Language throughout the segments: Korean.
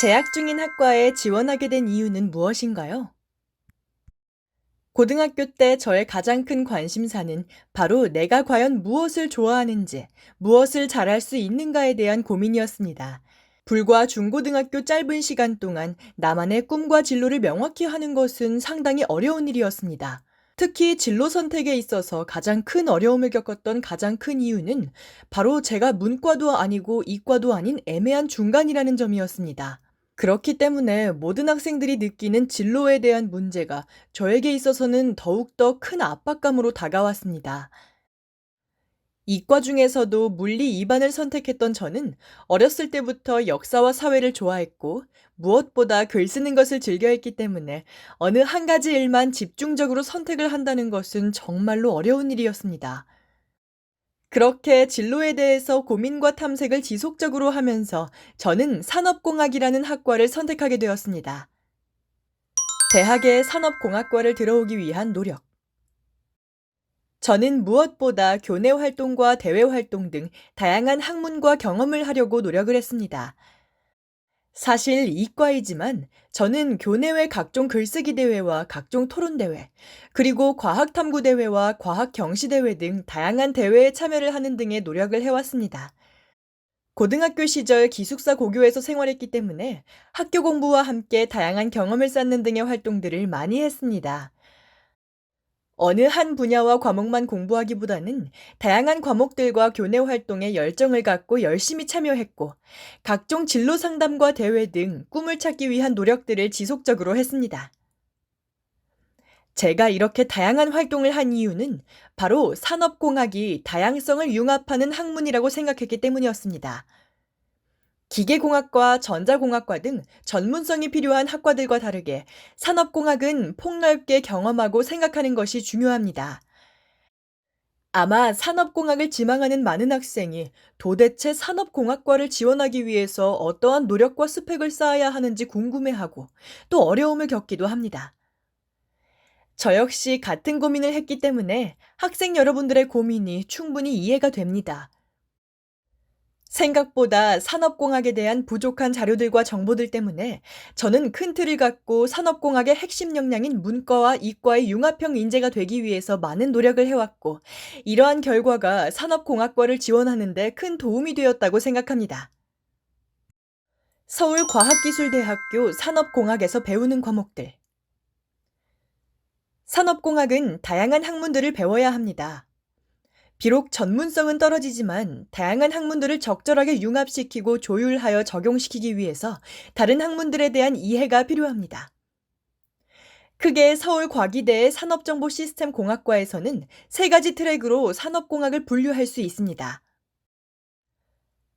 재학 중인 학과에 지원하게 된 이유는 무엇인가요? 고등학교 때 저의 가장 큰 관심사는 바로 내가 과연 무엇을 좋아하는지, 무엇을 잘할 수 있는가에 대한 고민이었습니다. 불과 중고등학교 짧은 시간 동안 나만의 꿈과 진로를 명확히 하는 것은 상당히 어려운 일이었습니다. 특히 진로 선택에 있어서 가장 큰 어려움을 겪었던 가장 큰 이유는 바로 제가 문과도 아니고 이과도 아닌 애매한 중간이라는 점이었습니다. 그렇기 때문에 모든 학생들이 느끼는 진로에 대한 문제가 저에게 있어서는 더욱더 큰 압박감으로 다가왔습니다. 이과 중에서도 물리 2반을 선택했던 저는 어렸을 때부터 역사와 사회를 좋아했고 무엇보다 글 쓰는 것을 즐겨했기 때문에 어느 한 가지 일만 집중적으로 선택을 한다는 것은 정말로 어려운 일이었습니다. 그렇게 진로에 대해서 고민과 탐색을 지속적으로 하면서 저는 산업공학이라는 학과를 선택하게 되었습니다. 대학의 산업공학과를 들어오기 위한 노력. 저는 무엇보다 교내 활동과 대외 활동 등 다양한 학문과 경험을 하려고 노력을 했습니다. 사실 이과이지만 저는 교내외 각종 글쓰기 대회와 각종 토론 대회, 그리고 과학 탐구 대회와 과학 경시 대회 등 다양한 대회에 참여를 하는 등의 노력을 해왔습니다. 고등학교 시절 기숙사 고교에서 생활했기 때문에 학교 공부와 함께 다양한 경험을 쌓는 등의 활동들을 많이 했습니다. 어느 한 분야와 과목만 공부하기보다는 다양한 과목들과 교내 활동에 열정을 갖고 열심히 참여했고, 각종 진로 상담과 대회 등 꿈을 찾기 위한 노력들을 지속적으로 했습니다. 제가 이렇게 다양한 활동을 한 이유는 바로 산업공학이 다양성을 융합하는 학문이라고 생각했기 때문이었습니다. 기계공학과 전자공학과 등 전문성이 필요한 학과들과 다르게 산업공학은 폭넓게 경험하고 생각하는 것이 중요합니다. 아마 산업공학을 지망하는 많은 학생이 도대체 산업공학과를 지원하기 위해서 어떠한 노력과 스펙을 쌓아야 하는지 궁금해하고 또 어려움을 겪기도 합니다. 저 역시 같은 고민을 했기 때문에 학생 여러분들의 고민이 충분히 이해가 됩니다. 생각보다 산업공학에 대한 부족한 자료들과 정보들 때문에 저는 큰 틀을 갖고 산업공학의 핵심 역량인 문과와 이과의 융합형 인재가 되기 위해서 많은 노력을 해왔고, 이러한 결과가 산업공학과를 지원하는데 큰 도움이 되었다고 생각합니다. 서울과학기술대학교 산업공학에서 배우는 과목들. 산업공학은 다양한 학문들을 배워야 합니다. 비록 전문성은 떨어지지만 다양한 학문들을 적절하게 융합시키고 조율하여 적용시키기 위해서 다른 학문들에 대한 이해가 필요합니다. 크게 서울과기대의 산업정보시스템공학과에서는 세 가지 트랙으로 산업공학을 분류할 수 있습니다.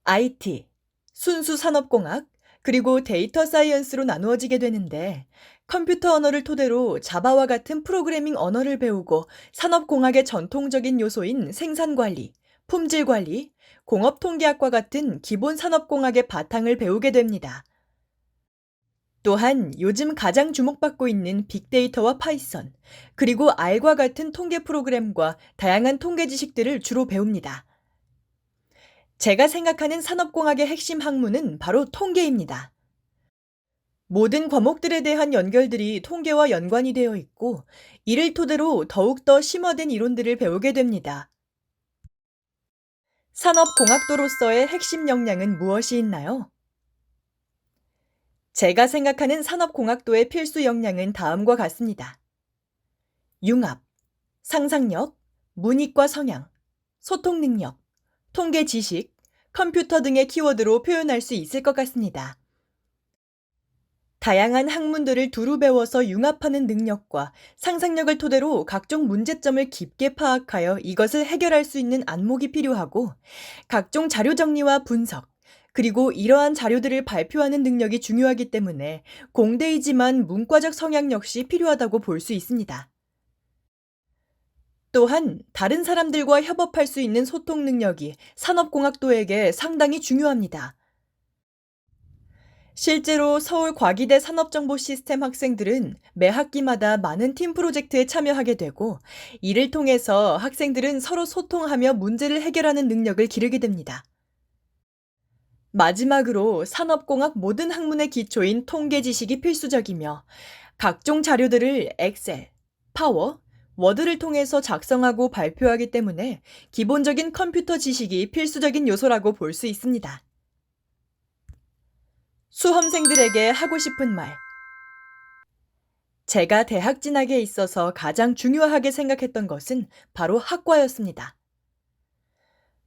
IT, 순수 산업공학, 그리고 데이터 사이언스로 나누어지게 되는데 컴퓨터 언어를 토대로 자바와 같은 프로그래밍 언어를 배우고 산업공학의 전통적인 요소인 생산관리, 품질관리, 공업통계학과 같은 기본 산업공학의 바탕을 배우게 됩니다. 또한 요즘 가장 주목받고 있는 빅데이터와 파이썬, 그리고 R과 같은 통계 프로그램과 다양한 통계 지식들을 주로 배웁니다. 제가 생각하는 산업공학의 핵심 학문은 바로 통계입니다. 모든 과목들에 대한 연결들이 통계와 연관이 되어 있고, 이를 토대로 더욱더 심화된 이론들을 배우게 됩니다. 산업공학도로서의 핵심 역량은 무엇이 있나요? 제가 생각하는 산업공학도의 필수 역량은 다음과 같습니다. 융합, 상상력, 문이과 성향, 소통 능력, 통계 지식, 컴퓨터 등의 키워드로 표현할 수 있을 것 같습니다. 다양한 학문들을 두루 배워서 융합하는 능력과 상상력을 토대로 각종 문제점을 깊게 파악하여 이것을 해결할 수 있는 안목이 필요하고 각종 자료 정리와 분석, 그리고 이러한 자료들을 발표하는 능력이 중요하기 때문에 공대이지만 문과적 성향 역시 필요하다고 볼 수 있습니다. 또한 다른 사람들과 협업할 수 있는 소통 능력이 산업공학도에게 상당히 중요합니다. 실제로 서울 과기대 산업정보시스템 학생들은 매 학기마다 많은 팀 프로젝트에 참여하게 되고 이를 통해서 학생들은 서로 소통하며 문제를 해결하는 능력을 기르게 됩니다. 마지막으로 산업공학 모든 학문의 기초인 통계 지식이 필수적이며 각종 자료들을 엑셀, 파워, 워드를 통해서 작성하고 발표하기 때문에 기본적인 컴퓨터 지식이 필수적인 요소라고 볼 수 있습니다. 수험생들에게 하고 싶은 말. 제가 대학 진학에 있어서 가장 중요하게 생각했던 것은 바로 학과였습니다.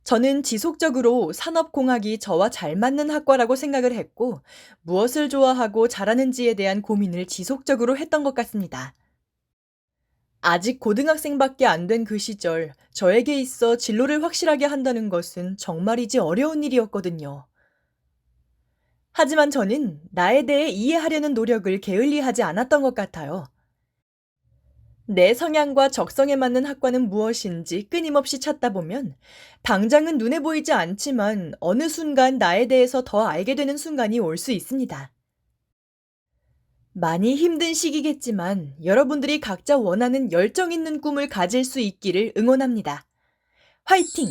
저는 지속적으로 산업공학이 저와 잘 맞는 학과라고 생각을 했고, 무엇을 좋아하고 잘하는지에 대한 고민을 지속적으로 했던 것 같습니다. 아직 고등학생밖에 안 된 그 시절, 저에게 있어 진로를 확실하게 한다는 것은 정말이지 어려운 일이었거든요. 하지만 저는 나에 대해 이해하려는 노력을 게을리하지 않았던 것 같아요. 내 성향과 적성에 맞는 학과는 무엇인지 끊임없이 찾다 보면 당장은 눈에 보이지 않지만 어느 순간 나에 대해서 더 알게 되는 순간이 올 수 있습니다. 많이 힘든 시기겠지만 여러분들이 각자 원하는 열정 있는 꿈을 가질 수 있기를 응원합니다. 화이팅!